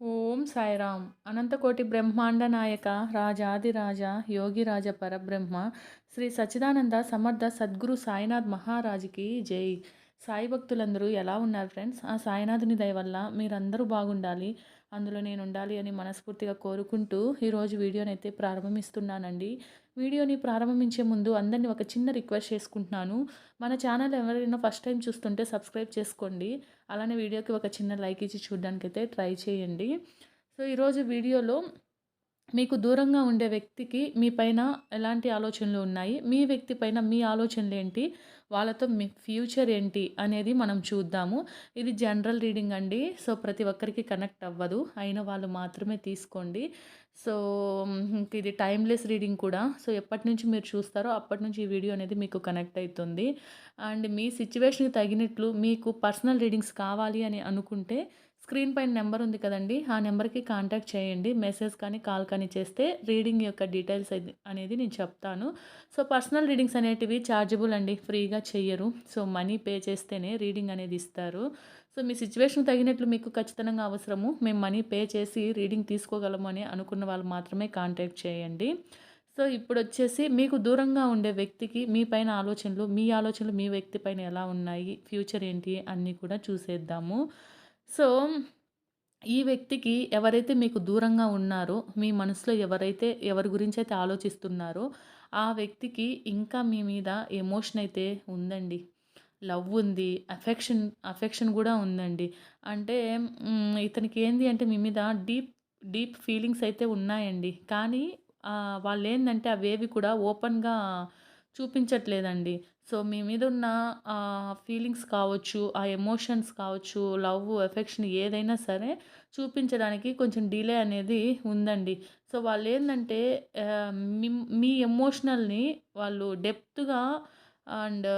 ఓం సాయిరామ్. అనంతకోటి బ్రహ్మాండ నాయక రాజాదిరాజ యోగిరాజ పరబ్రహ్మ శ్రీ సచ్చిదానంద సమర్థ సద్గురు సాయినాథ్ మహారాజుకి జై. సాయి భక్తులందరూ ఎలా ఉన్నారు ఫ్రెండ్స్? ఆ సాయినాథుని దయ వల్ల మీరందరూ బాగుండాలి. అందులో నేను ఉండాలి అని మనస్ఫూర్తిగా కోరుకుంటూ ఈరోజు వీడియోనైతే అయితే ప్రారంభిస్తున్నానండి. వీడియోని ప్రారంభించే ముందు అందరినీ ఒక చిన్న రిక్వెస్ట్ చేసుకుంటున్నాను. మన ఛానల్ ఎవరైనా ఫస్ట్ టైం చూస్తుంటే సబ్స్క్రైబ్ చేసుకోండి. అలానే వీడియోకి ఒక చిన్న లైక్ ఇచ్చి చూడడానికైతే ట్రై చేయండి. సో ఈరోజు వీడియోలో మీకు దూరంగా ఉండే వ్యక్తికి మీ పైన ఎలాంటి ఆలోచనలు ఉన్నాయి? మీ వ్యక్తి పైన మీ ఆలోచనలు ఏంటి? వాళ్ళతో మీ ఫ్యూచర్ ఏంటి? అనేది మనం చూద్దాము. ఇది జనరల్ రీడింగ్ అండి. సో ప్రతి ఒక్కరికి కనెక్ట్ అవ్వదు. అయిన వాళ్ళు మాత్రమే తీసుకోండి. సో ఇది టైమ్లెస్ రీడింగ్ కూడా. సో ఎప్పటి నుంచి మీరు చూస్తారో అప్పటి నుంచి ఈ వీడియో అనేది మీకు కనెక్ట్ అవుతుంది అండ్ మీ సిచ్యువేషన్కి తగినట్లు మీకు పర్సనల్ రీడింగ్స్ కావాలి అని అనుకుంటే స్క్రీన్ పైన నెంబర్ ఉంది కదండి ఆ నెంబర్కి కాంటాక్ట్ చేయండి. మెసేజ్ కానీ కాల్ కానీ చేస్తే రీడింగ్ యొక్క డీటెయిల్స్ అనేది నేను చెప్తాను. సో పర్సనల్ రీడింగ్స్ అనేటివి ఛార్జబుల్ అండి ఫ్రీగా చెయ్యరు. సో మనీ పే చేస్తేనే రీడింగ్ అనేది ఇస్తారు. సో మీ సిచ్యువేషన్ తగినట్లు మీకు ఖచ్చితంగా అవసరము. మేము మనీ పే చేసి రీడింగ్ తీసుకోగలము అని అనుకున్న వాళ్ళు మాత్రమే కాంటాక్ట్ చేయండి. సో ఇప్పుడు వచ్చేసి మీకు దూరంగా ఉండే వ్యక్తికి మీ పైన ఆలోచనలు మీ ఆలోచనలు మీ వ్యక్తి పైన ఎలా ఉన్నాయి ఫ్యూచర్ ఏంటి అన్నీ కూడా చూసేద్దాము. సో ఈ వ్యక్తికి ఎవరైతే మీకు దూరంగా ఉన్నారో మీ మనసులో ఎవరైతే ఎవరి గురించి అయితే ఆలోచిస్తున్నారో ఆ వ్యక్తికి ఇంకా మీ మీద ఎమోషన్ అయితే ఉందండి. లవ్ ఉంది అఫెక్షన్ అఫెక్షన్ కూడా ఉందండి. అంటే ఇతనికి ఏంది అంటే మీ మీద డీప్ డీప్ ఫీలింగ్స్ అయితే ఉన్నాయండి. కానీ వాళ్ళు ఏంటంటే అవేవి కూడా ఓపెన్గా చూపించట్లేదండి. సో మీ మీద ఉన్న ఫీలింగ్స్ కావచ్చు ఆ ఎమోషన్స్ కావచ్చు లవ్ ఎఫెక్షన్ ఏదైనా సరే చూపించడానికి కొంచెం డిలే అనేది ఉందండి. సో వాళ్ళు ఏంటంటే మీ మీ ఎమోషనల్ని వాళ్ళు డెప్త్గా అండ్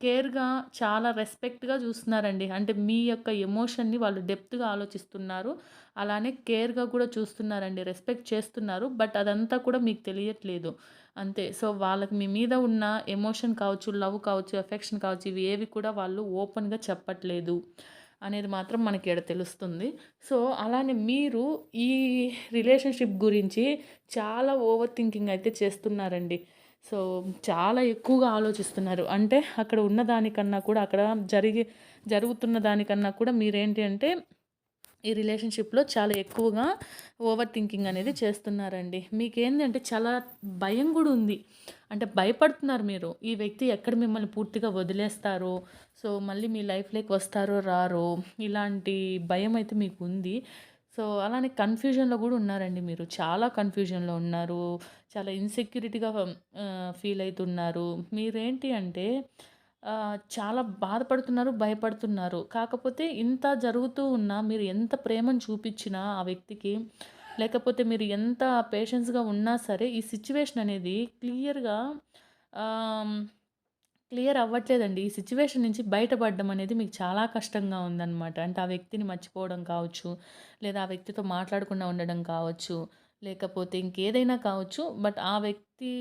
కేర్గా చాలా రెస్పెక్ట్గా చూస్తున్నారండి. అంటే మీ యొక్క ఎమోషన్ని వాళ్ళు డెప్త్గా ఆలోచిస్తున్నారు. అలానే కేర్గా కూడా చూస్తున్నారండి. రెస్పెక్ట్ చేస్తున్నారు. బట్ అదంతా కూడా మీకు తెలియట్లేదు. అంతే. సో వాళ్ళకి మీ మీద ఉన్న ఎమోషన్ కావచ్చు లవ్ కావచ్చు ఎఫెక్షన్ కావచ్చు ఇవి ఏవి కూడా వాళ్ళు ఓపెన్గా చెప్పట్లేదు అనేది మాత్రం మనకి ఇక్కడ తెలుస్తుంది. సో అలానే మీరు ఈ రిలేషన్షిప్ గురించి చాలా ఓవర్ థింకింగ్ అయితే చేస్తున్నారండి. సో చాలా ఎక్కువగా ఆలోచిస్తున్నారు. అంటే అక్కడ ఉన్న దానికన్నా కూడా అక్కడ జరిగి జరుగుతున్న దానికన్నా కూడా మీరేంటి అంటే ఈ రిలేషన్షిప్లో చాలా ఎక్కువగా ఓవర్ థింకింగ్ అనేది చేస్తున్నారండి. మీకేంటి అంటే చాలా భయం కూడా ఉంది. అంటే భయపడుతున్నారు మీరు. ఈ వ్యక్తి ఎక్కడ మిమ్మల్ని పూర్తిగా వదిలేస్తారో సో మళ్ళీ మీ లైఫ్లోకి వస్తారో రారో ఇలాంటి భయం అయితే మీకు ఉంది సో అలానే కన్ఫ్యూజన్లో కూడా ఉన్నారండి మీరు. చాలా కన్ఫ్యూజన్లో ఉన్నారు. చాలా ఇన్సెక్యూరిటీగా ఫీల్ అవుతున్నారు మీరేంటి అంటే చాలా బాధపడుతున్నారు భయపడుతున్నారు. కాకపోతే ఇంత జరుగుతూ ఉన్నా మీరు ఎంత ప్రేమను చూపించినా ఆ వ్యక్తికి లేకపోతే మీరు ఎంత పేషెన్స్గా ఉన్నా సరే ఈ సిచ్యువేషన్ అనేది క్లియర్గా క్లియర్ అవ్వట్లేదండి. ఈ సిచ్యువేషన్ నుంచి బయటపడడం అనేది మీకు చాలా కష్టంగా ఉందన్నమాట. అంటే ఆ వ్యక్తిని మర్చిపోవడం కావచ్చు లేదా ఆ వ్యక్తితో మాట్లాడకుండా ఉండడం కావచ్చు లేకపోతే ఇంకేదైనా కావచ్చు. బట్ ఆ వ్యక్తి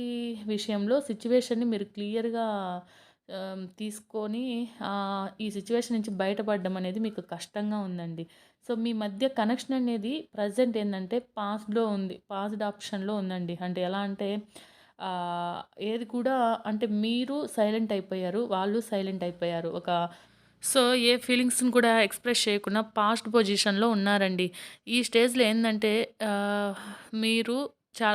విషయంలో సిచ్యువేషన్ని మీరు క్లియర్గా తీసుకొని ఈ సిచ్యువేషన్ నుంచి బయటపడడం అనేది మీకు కష్టంగా ఉందండి. సో మీ మధ్య కనెక్షన్ అనేది ప్రజెంట్ ఏంటంటే పాస్డ్లో ఉంది పాస్డ్ ఆప్షన్లో ఉందండి. అంటే ఎలా అంటే ఏది కూడా అంటే మీరు సైలెంట్ అయిపోయారు వాళ్ళు సైలెంట్ అయిపోయారు. ఒక సో ఏ ఫీలింగ్స్ని కూడా ఎక్స్ప్రెస్ చేయకుండా పాస్ట్ పొజిషన్లో ఉన్నారండి. ఈ స్టేజ్లో ఏంటంటే మీరు చా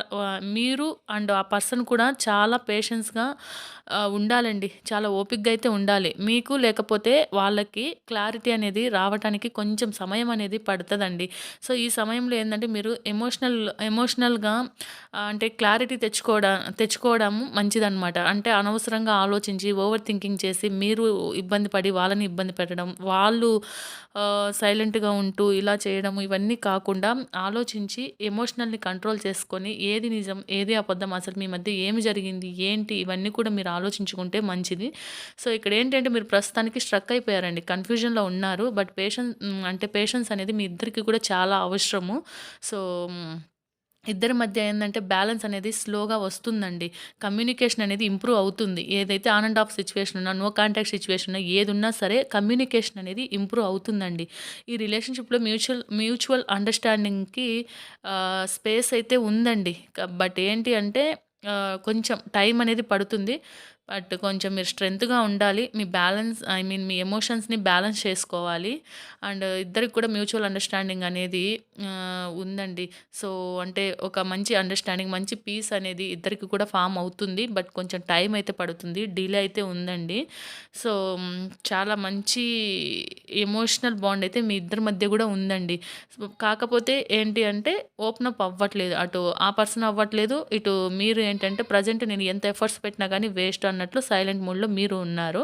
మీరు అండ్ ఆ పర్సన్ కూడా చాలా పేషెన్స్గా ఉండాలండి. చాలా ఓపిక్గా అయితే ఉండాలి. మీకు లేకపోతే వాళ్ళకి క్లారిటీ అనేది రావటానికి కొంచెం సమయం అనేది పడుతుందండి. సో ఈ సమయంలో ఏంటంటే మీరు ఎమోషనల్ ఎమోషనల్గా అంటే క్లారిటీ తెచ్చుకోవడం తెచ్చుకోవడం మంచిదన్నమాట. అంటే అనవసరంగా ఆలోచించి ఓవర్ థింకింగ్ చేసి మీరు ఇబ్బంది పడి వాళ్ళని ఇబ్బంది పెట్టడం వాళ్ళు సైలెంట్గా ఉంటూ ఇలా చేయడం ఇవన్నీ కాకుండా ఆలోచించి ఎమోషనల్ని కంట్రోల్ చేసుకొని ఏది నిజం ఏది అబద్ధం అసలు మీ మధ్య ఏమి జరిగింది ఏంటి ఇవన్నీ కూడా మీరు ఆలోచించుకుంటే మంచిది. సో ఇక్కడ ఏంటంటే మీరు ప్రస్తుతానికి స్ట్రక్ అయిపోయారండి. కన్ఫ్యూజన్లో ఉన్నారు. బట్ పేషెన్స్ అంటే పేషెన్స్ అనేది మీ ఇద్దరికి కూడా చాలా అవసరము. సో ఇద్దరి మధ్య ఏంటంటే బ్యాలెన్స్ అనేది స్లోగా వస్తుందండి. కమ్యూనికేషన్ అనేది ఇంప్రూవ్ అవుతుంది. ఏదైతే ఆన్ అండ్ ఆఫ్ సిచ్యువేషన్ ఉన్నా, నో కాంటాక్ట్ సిచ్యువేషన్ ఉన్నా ఏదున్నా సరే కమ్యూనికేషన్ అనేది ఇంప్రూవ్ అవుతుందండి. ఈ రిలేషన్‌షిప్‌లో మ్యూచువల్ మ్యూచువల్ అండర్‌స్టాండింగ్‌కి స్పేస్ అయితే ఉందండి. బట్ ఏంటి అంటే కొంచెం టైం అనేది పడుతుంది. బట్ కొంచెం మీరు స్ట్రెంత్గా ఉండాలి. మీ బ్యాలెన్స్ ఐ మీన్ మీ ఎమోషన్స్‌ని బ్యాలెన్స్ చేసుకోవాలి. అండ్ ఇద్దరికి కూడా మ్యూచువల్ అండర్‌స్టాండింగ్ అనేది ఉందండి. సో, అంటే ఒక మంచి అండర్‌స్టాండింగ్, మంచి పీస్ అనేది ఇద్దరికి కూడా ఫామ్ అవుతుంది. బట్ కొంచెం టైం అయితే పడుతుంది. డిలే అయితే ఉందండి. సో, చాలా మంచి ఎమోషనల్ బాండ్ అయితే మీ ఇద్దరి మధ్య కూడా ఉందండి. కాకపోతే ఏంటి అంటే ఓపెన్ అప్ అవ్వట్లేదు. అటు ఆ పర్సన్ అవ్వట్లేదు. ఇటు మీరు ఏంటంటే ప్రెజెంట్ నేను ఎంత ఎఫర్ట్స్ పెట్టినా కానీ వేస్ట్ అన్నట్లు సైలెంట్ మూడ్లో మీరు ఉన్నారు.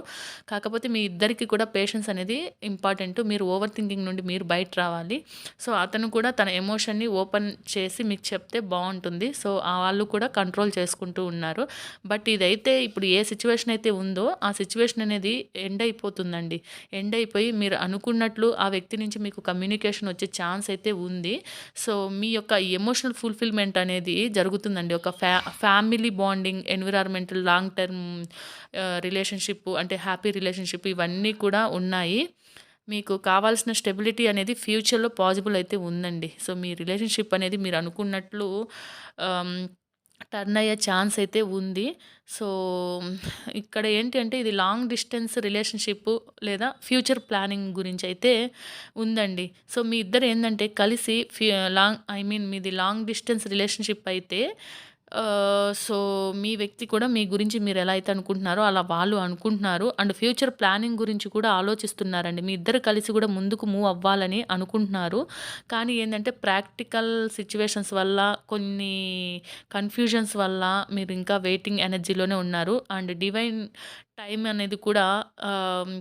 కాకపోతే మీ ఇద్దరికి కూడా పేషెన్స్ అనేది ఇంపార్టెంట్. మీరు ఓవర్ థింకింగ్ నుండి మీరు బయట రావాలి. సో, అతను కూడా తన ఎమోషన్‌ని ఓపెన్ చేసి మీకు చెప్తే బాగుంటుంది సో, ఆ వాళ్ళు కూడా కంట్రోల్ చేసుకుంటూ ఉన్నారు. బట్ ఇదైతే ఇప్పుడు ఏ సిచ్యువేషన్ అయితే ఉందో ఆ సిచ్యువేషన్ అనేది ఎండ్ అయిపోతుందండి. ఎండ్ అయిపోయి మీరు అనుకున్నట్లు ఆ వ్యక్తి నుంచి మీకు కమ్యూనికేషన్ వచ్చే ఛాన్స్ అయితే ఉంది. సో, మీ యొక్క ఎమోషనల్ ఫుల్‌ఫిల్‌మెంట్ అనేది జరుగుతుందండి. ఒక ఫ్యా family bonding, environmental long term relationship అంటే హ్యాపీ రిలేషన్‌షిప్ ఇవన్నీ కూడా ఉన్నాయి. మీకు కావాల్సిన స్టెబిలిటీ అనేది ఫ్యూచర్‌లో పాజిబుల్ అయితే ఉందండి. సో, మీ రిలేషన్‌షిప్ అనేది మీరు అనుకున్నట్లు టర్న్ అయ్యే ఛాన్స్ అయితే ఉంది. సో, ఇక్కడ ఏంటి అంటే ఇది లాంగ్ డిస్టెన్స్ రిలేషన్‌షిప్ లేదా ఫ్యూచర్ ప్లానింగ్ గురించి అయితే ఉందండి. సో, మీ ఇద్దరు ఏంటంటే కలిసి ఫ్యూ లాంగ్ ఐ మీన్ మీది లాంగ్ డిస్టెన్స్ రిలేషన్‌షిప్ అయితే సో, మీ వ్యక్తి కూడా మీ గురించి మీరు ఎలా అయితే అనుకుంటున్నారో అలా వాళ్ళు అనుకుంటున్నారు. అండ్ ఫ్యూచర్ ప్లానింగ్ గురించి కూడా ఆలోచిస్తున్నారండి. మీ ఇద్దరు కలిసి కూడా ముందుకు మూవ్ అవ్వాలని అనుకుంటున్నారు. కానీ ఏంటంటే ప్రాక్టికల్ సిచ్యువేషన్స్ వల్ల కొన్ని కన్‌ఫ్యూజన్స్ వల్ల మీరు ఇంకా వెయిటింగ్ ఎనర్జీలోనే ఉన్నారు. అండ్ డివైన్ టైం అనేది కూడా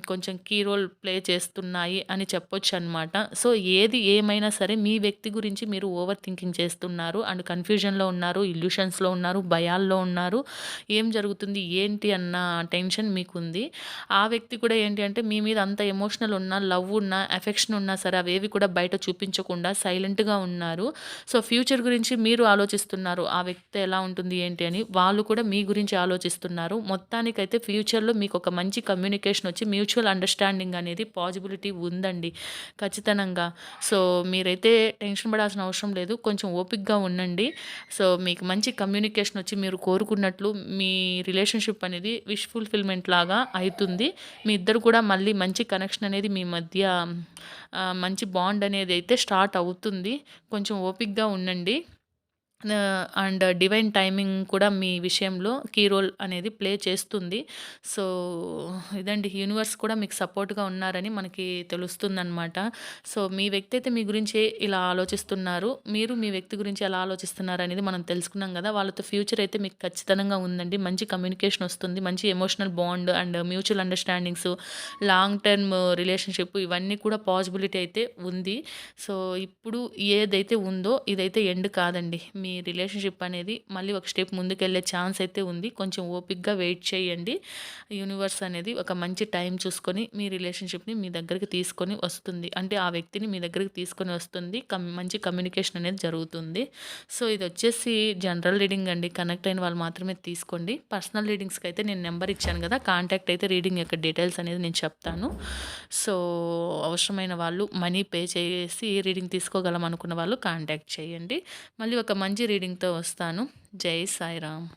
కొంచెం కీ రోల్ ప్లే చేస్తున్నాయి అని చెప్పొచ్చు అనమాట సో, ఏది ఏమైనా సరే మీ వ్యక్తి గురించి మీరు ఓవర్ థింకింగ్ చేస్తున్నారు. అండ్ కన్‌ఫ్యూజన్‌లో ఉన్నారు. ఇల్యూషన్స్‌లో ఉన్నారు. భయాల్లో ఉన్నారు. ఏం జరుగుతుంది? ఏంటి? అన్న టెన్షన్ మీకుంది. ఆ వ్యక్తి కూడా ఏంటి అంటే మీ మీద అంత ఎమోషనల్ ఉన్నా, లవ్ ఉన్నా, ఎఫెక్షన్ ఉన్నా సరే అవేవి కూడా బయట చూపించకుండా సైలెంట్‌గా ఉన్నారు. సో, ఫ్యూచర్ గురించి మీరు ఆలోచిస్తున్నారు. ఆ వ్యక్తి ఎలా ఉంటుంది? ఏంటి? అని. వాళ్ళు కూడా మీ గురించి ఆలోచిస్తున్నారు. మొత్తానికైతే ఫ్యూచర్‌లో మీకు ఒక మంచి కమ్యూనికేషన్ వచ్చి మ్యూచువల్ అండర్‌స్టాండింగ్ అనేది పాజిబిలిటీ ఉందండి. ఖచ్చితంగా. సో, మీరైతే టెన్షన్ పడాల్సిన అవసరం లేదు. కొంచెం ఓపిక్గా ఉండండి. సో, మీకు మంచి కమ్యూనికేషన్ వచ్చి మీరు కోరుకున్నట్లు మీ రిలేషన్‌షిప్ అనేది విష్ ఫుల్‌ఫిల్‌మెంట్ లాగా అవుతుంది మీ ఇద్దరు కూడా మళ్ళీ మంచి కనెక్షన్ అనేది మీ మధ్య మంచి బాండ్ అనేది అయితే స్టార్ట్ అవుతుంది. కొంచెం ఓపిక్గా ఉండండి. అండ్ డివైన్ టైమింగ్ కూడా మీ విషయంలో కీ రోల్ అనేది ప్లే చేస్తుంది. సో, ఇదండి యూనివర్స్ కూడా మీకు సపోర్ట్‌గా ఉన్నారని మనకి తెలుస్తుందనమాట. సో, మీ వ్యక్తి అయితే మీ గురించి ఇలా ఆలోచిస్తున్నారు. మీరు మీ వ్యక్తి గురించి ఎలా ఆలోచిస్తున్నారనేది మనం తెలుసుకున్నాం కదా వాళ్ళతో ఫ్యూచర్ అయితే మీకు ఖచ్చితంగా ఉందండి. మంచి కమ్యూనికేషన్ వస్తుంది. మంచి emotional bond and mutual understandings, long term relationship ఇవన్నీ కూడా పాసిబిలిటీ అయితే ఉంది. సో, ఇప్పుడు ఏదైతే ఉందో ఇదైతే ఎండ్ కాదండి. మీ మీ రిలేషన్‌షిప్ అనేది మళ్ళీ ఒక స్టెప్ ముందుకెళ్ళే ఛాన్స్ అయితే ఉంది. కొంచెం ఓపిక్గా వెయిట్ చేయండి. యూనివర్స్ అనేది ఒక మంచి టైం చూసుకొని మీ రిలేషన్‌షిప్‌ని మీ దగ్గరికి తీసుకొని వస్తుంది. అంటే ఆ వ్యక్తిని మీ దగ్గరికి తీసుకొని వస్తుంది. కమ్ మంచి కమ్యూనికేషన్ అనేది జరుగుతుంది. సో, ఇది వచ్చేసి జనరల్ రీడింగ్ అండి. కనెక్ట్ అయిన వాళ్ళు మాత్రమే తీసుకోండి. పర్సనల్ రీడింగ్స్కి అయితే నేను నెంబర్ ఇచ్చాను కదా కాంటాక్ట్ అయితే రీడింగ్ యొక్క డీటెయిల్స్ అనేది నేను చెప్తాను. సో, అవసరమైన వాళ్ళు మనీ పే చేసి రీడింగ్ తీసుకోగలం అనుకున్న వాళ్ళు కాంటాక్ట్ చేయండి. మళ్ళీ ఒక మంచి మంచి రీడింగ్‌తో వస్తాను. జై సాయిరామ్.